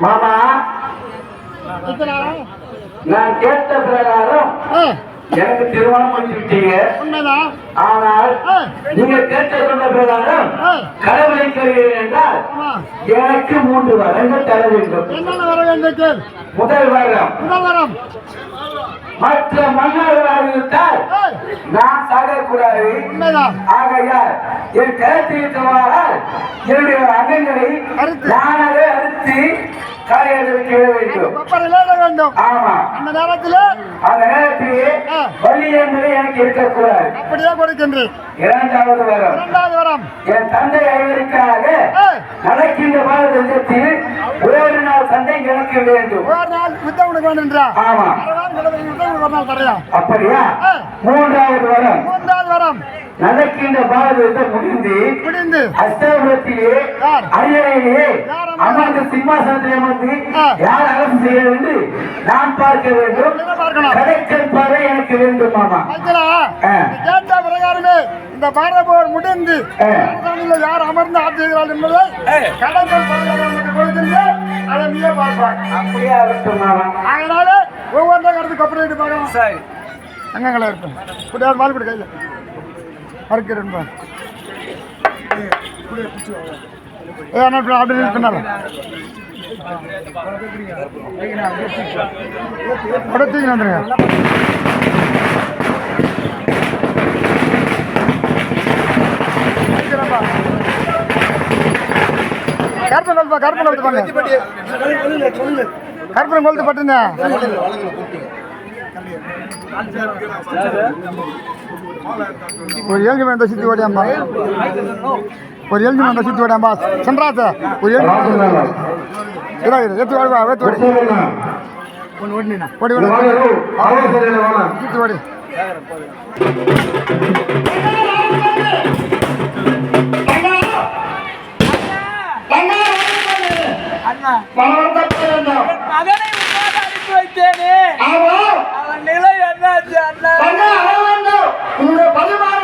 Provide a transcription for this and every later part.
மாமா நான் கேட்ட பிரகாரம் எனக்கு திருமணம் முடிச்சு விட்டீங்க. உண்மைதான். ஆனால் ஆ, நீங்க கேட்ட சொன்ன பிரகாரம் ஆ, கடவுளைக்கிறீர்கள் என்றால். எனக்கு மூன்று வரங்கள் தர வேண்டும். முதல் வரம். முதல் வரம். மற்ற மன்னர்களாக இருந்தால் நான் சாகக்கூடாது. ஆகையால் என் கருத்திருத்தவாறால் என்னுடைய அங்கங்களை. நானாக அறுத்து வேண்டும். ஆமா. அந்த நேரத்தில் அந்த நேரத்திலே ஆ. வலி என்பது எனக்கு இருக்கக்கூடாது. அப்படியே கொடுக்கின்றேன். இரண்டாவது வரம். இரண்டாவது வரம். என் தந்தை ஐவருக்காக நடக்கின்ற பாரதத்தில் ஒரு நாள் சண்டை எனக்கு வேண்டும். ஒரு நாள் யுத்தம் உனக்கு வேணுன்றா ஆமா. அப்படியா? ஆ. மூன்றாவது வரம். மூன்றாவது வரம். நடக்கின்ற பாரதத்தை முடிந்து முடிந்து. அஷ்டபுரத்திலே யார்? அரியணையிலே யார் அமர்ந்து? அமர்ந்து சிம்மாசனத்தில் அமர்ந்து ஆ. யார் அரசு செய்ய வேண்டும்? நான் பார்க்க வேண்டும். எனக்கு வேண்டும் மாமா. கேட்ட பிரகாரமே இந்த பாரத போர் முடிந்து யார் அமர்ந்து ஆட்சி செய்கிறார்கள் என்பதை கொடுக்கின்ற அதை நீயே அப்படியே அதனால ஒவ்வொன்றும் கடந்து கொப்பரையிட்டு பார்க்கலாம் சரி. அங்கங்களா இருக்கும் குடியார் மால் கொடு கையில். மறுக்கிறேன் ஏ அண்ணா இப்படி அப்படி அப்படியே தூக்கி வந்துருங்க. வைக்கிறேன்ப்பா. கருப்பன் கொளுத்துப்பா கருப்பன் கொளுத்து பாருங்க பட்டுங்க. ஒரு ஏழு மணி சுற்றி ஓடியாம்பா ஒரு ஏழு மணி சுற்றி ஓடியாம்பா சென்றாத்த ஒரு ஏழு இதா இது? எத்து ஓடுவா எத்து ஓடி. ஓடி ஓடி. ஓடி. அண்ணா. ஓடி மகனை உன்னோடு அனுப்பி வைத்தேனே அவன் நிலை என்னாச்சு அண்ணா. மகனே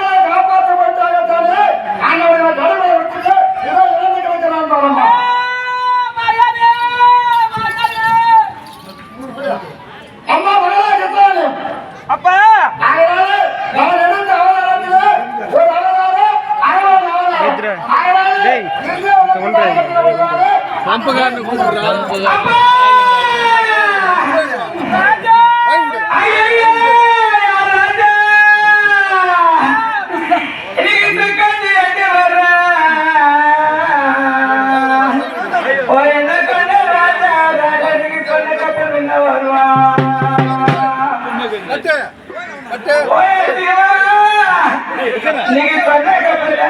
நீங்க சொன்ன கப்பல்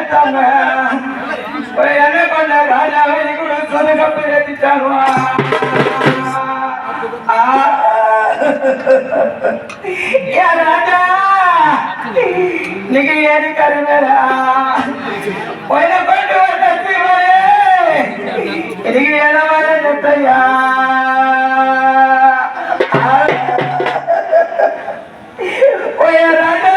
என்ன கொண்ட ராஜா? நீங்க சொன்ன கப்பல் ஏத்திட்டாங்க ராஜா? நீங்க ஏறி கருவேரா ஒயில கொண்டு வந்த நீங்க Aleluia.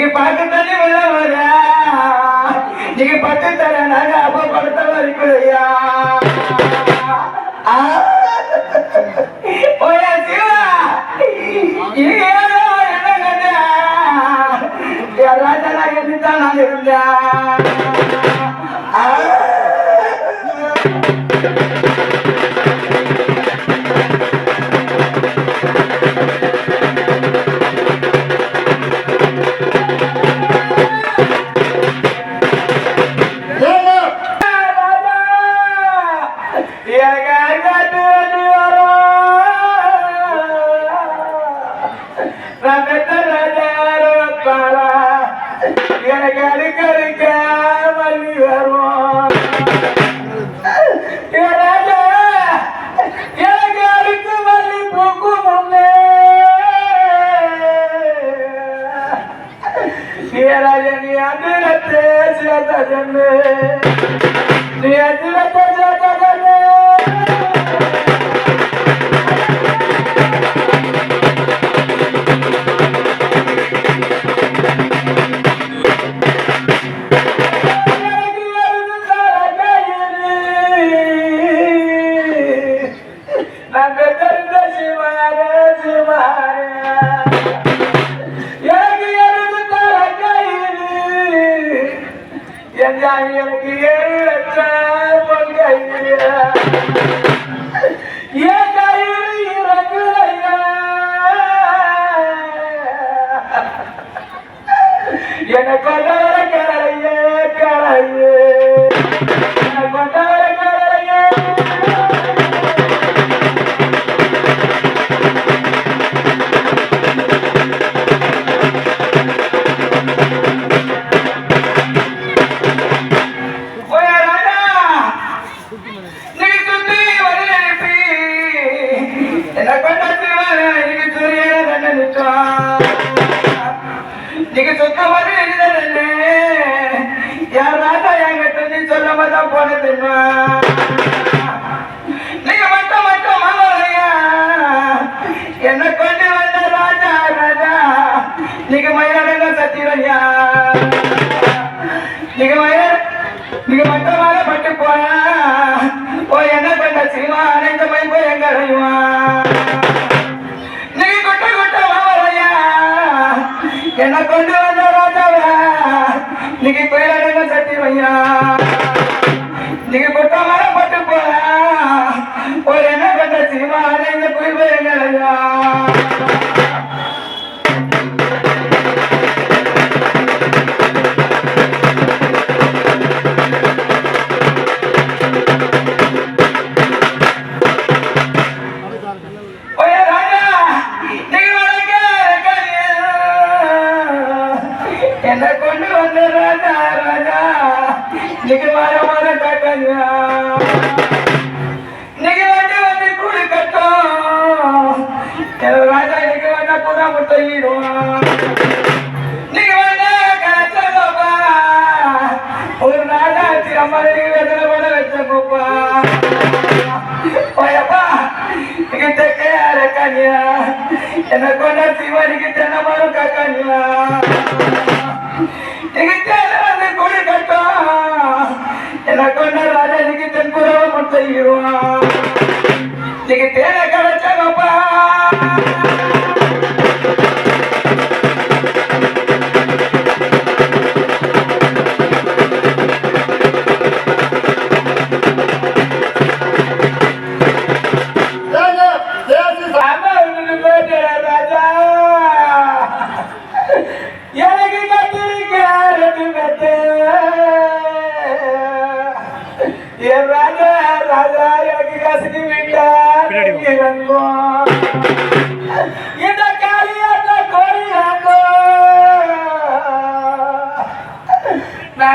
நீங்க பார்க்கத்தானே வெளில வர நீங்க பத்து தர நாங்க அப்பா படத்தை வரைக்கும் ஐயா. ஓயா சிவா. இது ஏதோ என்ன கண்டா ராஜா நான் எதிர்த்தான் நான் இருந்தேன். நீங்க சொன்ன மாதிரி எழுதலன்னு யார் ராஜா என்கிட்ட நீ சொல்லாம தான் போனதுமா நீங்க மட்டும் மட்டும் மாமலையா என்ன கொண்டு வந்த ராஜா ராஜா. நீங்க மயிலாடங்க சத்திரையா நீங்க மயிலாட நீங்க மட்டமாக பட்டு போனா. ஓ என்ன கண்ட சினிமா அனைத்து போய் எங்க அடையுமா? கொண்டு తన కొన శివరికి తన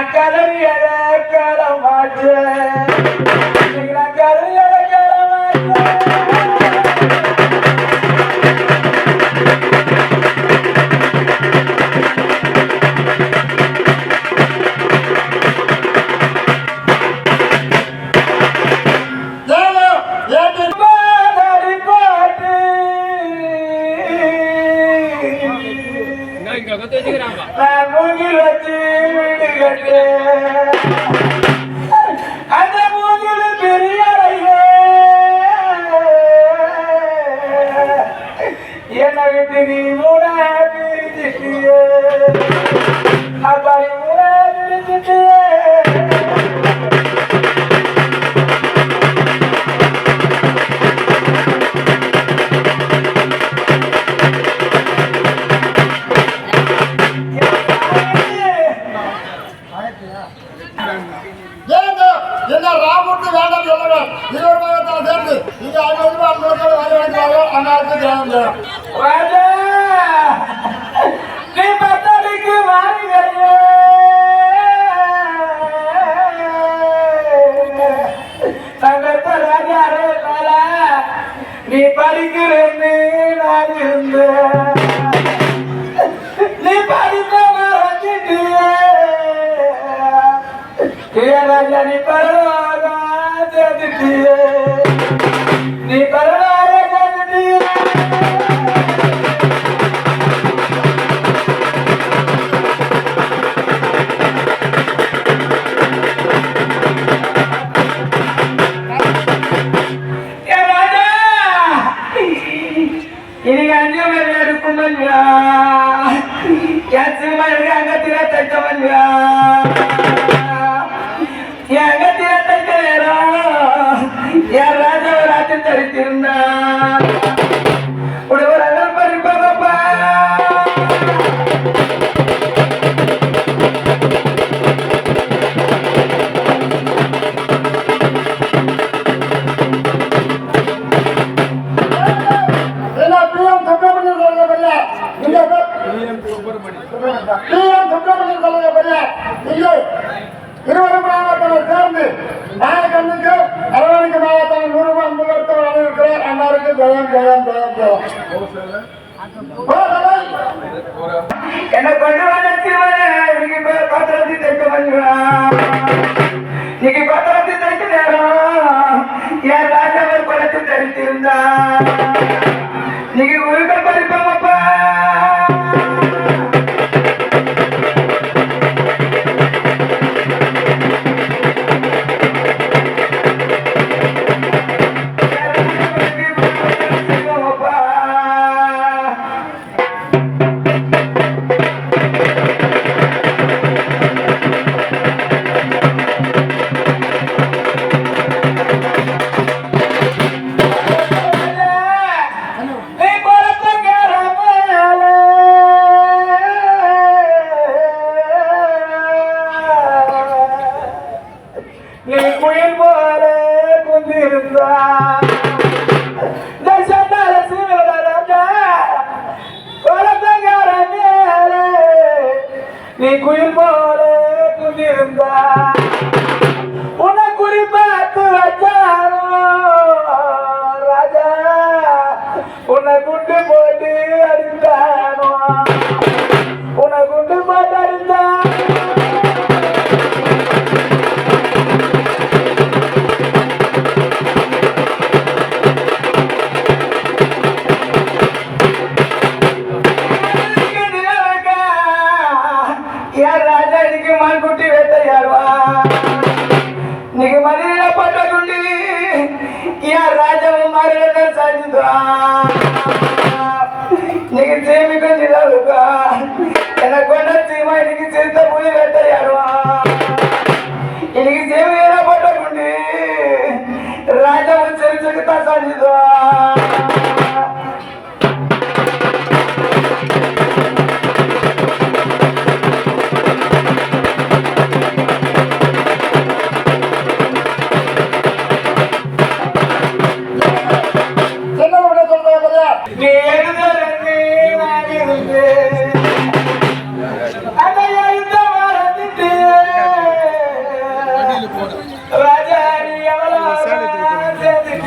கலவி கலமாச்சு கலவி இங்க அண்ணன் அண்ணோட வேலை வேண்டாரோ அண்ணாருக்கு ஜெயம் நீ பத்தடிக்கு வாரிகையே தங்கத்த ராஜாரே மேல நீ படிக்கிறேன்னு நான் இருந்தேன் நீ படித்த నీకు కొత్త తెచ్చినారు ఏ రాజావారి కొలత తెరిచిందా నీకు ఊరిక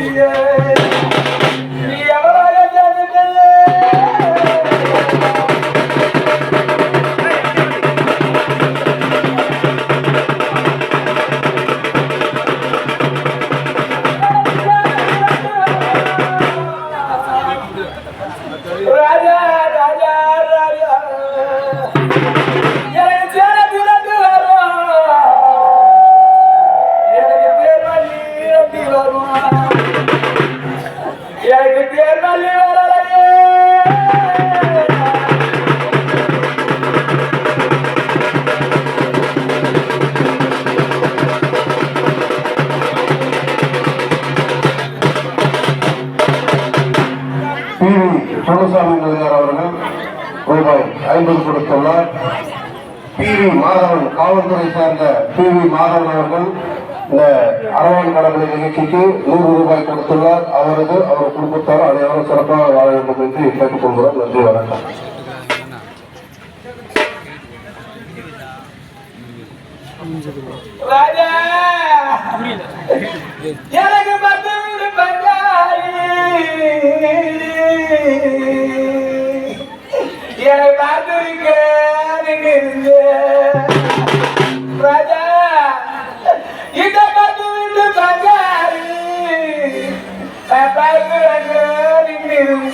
yeah. எனக்கு தேர்தல் குலசாமிங்கிறதார் அவர்கள் ரூபாய் ஐம்பது கொடுத்துள்ளார். மாதவன் காவல்துறை சார்ந்த பி வி மாதவன் அவர்கள் இந்த அரவான் கடமை நிகழ்ச்சிக்கு நூறு ரூபாய் கொடுத்துள்ளார். அவரது அவர் குடும்பத்தார் அனைவரும் சிறப்பாக வாழ வேண்டும் என்று கேட்டுக்கொள்கிறோம் நன்றி வணக்கம். ராஜா!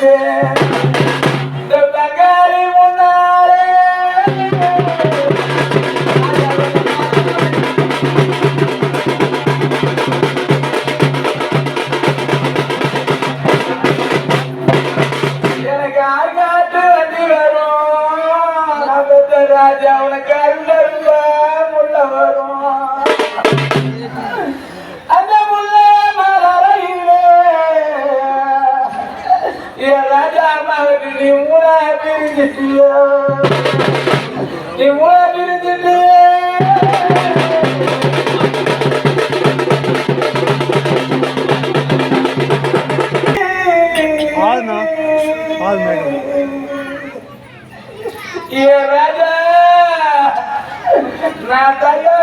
yeah. না তাই